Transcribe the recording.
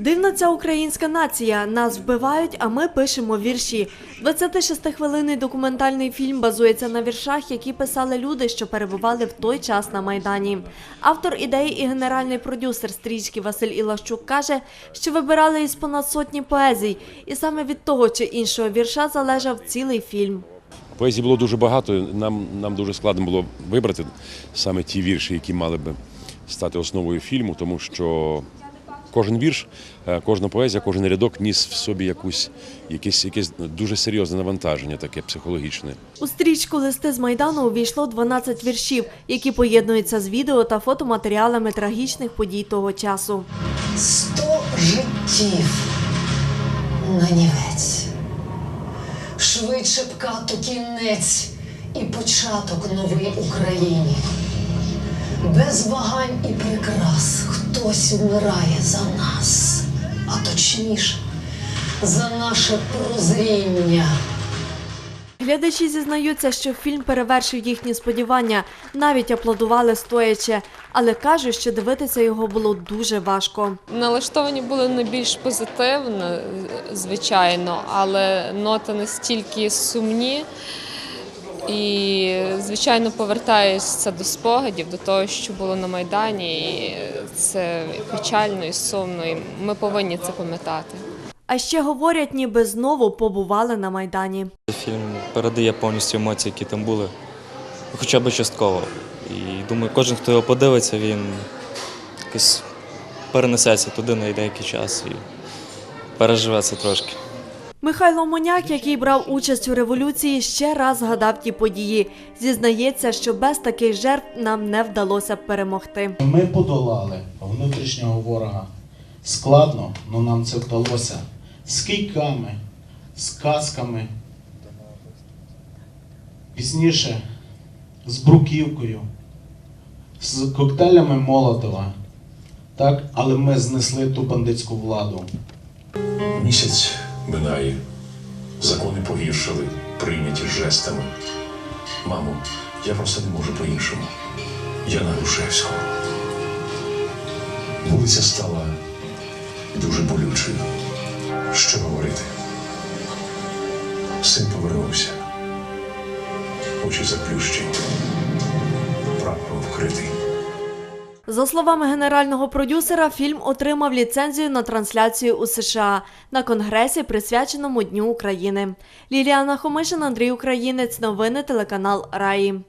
Дивна ця українська нація. Нас вбивають, а ми пишемо вірші. 26-хвилинний документальний фільм базується на віршах, які писали люди, що перебували в той час на майдані. Автор ідеї і генеральний продюсер стрічки Василь Ілащук каже, що вибирали із понад сотні поезій, і саме від того чи іншого вірша залежав цілий фільм. Поезії було дуже багато. Нам, нам дуже складно було вибрати саме ті вірші, які мали би стати основою фільму, тому що кожен вірш, е, кожна поезія, кожен рядок ніс в собі якусь, якесь, якесь дуже серйозне навантаження, таке психологічне. У стрічку листи з майдану увійшло 12 віршів, які поєднуються з відео та фотоматеріалами трагічних подій того часу. Сто життів на нівець. Швидше б кату кінець і початок новий Україні. Без вагань і прикрас хтось вмирає за нас, а точніше, за наше прозріння. Глядачі зізнаються, що фільм перевершив їхні сподівання, навіть аплодували стоячи, але кажуть, що дивитися його було дуже важко. Налаштовані були не більш позитивно, звичайно, але ноти настільки сумні. І, звичайно, повертаюся до спогадів, до того, що було на Майдані. І це печально і сумно. І ми повинні це пам'ятати. А ще говорять, ніби знову побували на майдані. Фільм передає повністю емоції, які там були, хоча б частково. І думаю, кожен, хто його подивиться, він якось перенесеться туди на деякий час і переживе це трошки. Михайло Моняк, який брав участь у революції, ще раз згадав ті події. Зізнається, що без таких жертв нам не вдалося б перемогти. Ми подолали внутрішнього ворога. Складно, але нам це вдалося. З кийками, з казками. Пізніше з бруківкою, з коктейлями Молотова. Так, але ми знесли ту бандитську владу. Місяць минає, закони погіршили, прийняті жестами. Мамо, я просто не можу по-іншому. Я на Грушевського. Вулиця стала дуже болючою. Що говорити? Син повернувся. Очі заплющені. Прапором вкритий. За словами генерального продюсера, фільм отримав ліцензію на трансляцію у США на конгресі, присвяченому Дню України. Ліліана Хомишин, Андрій Українець. Новини телеканал Раї.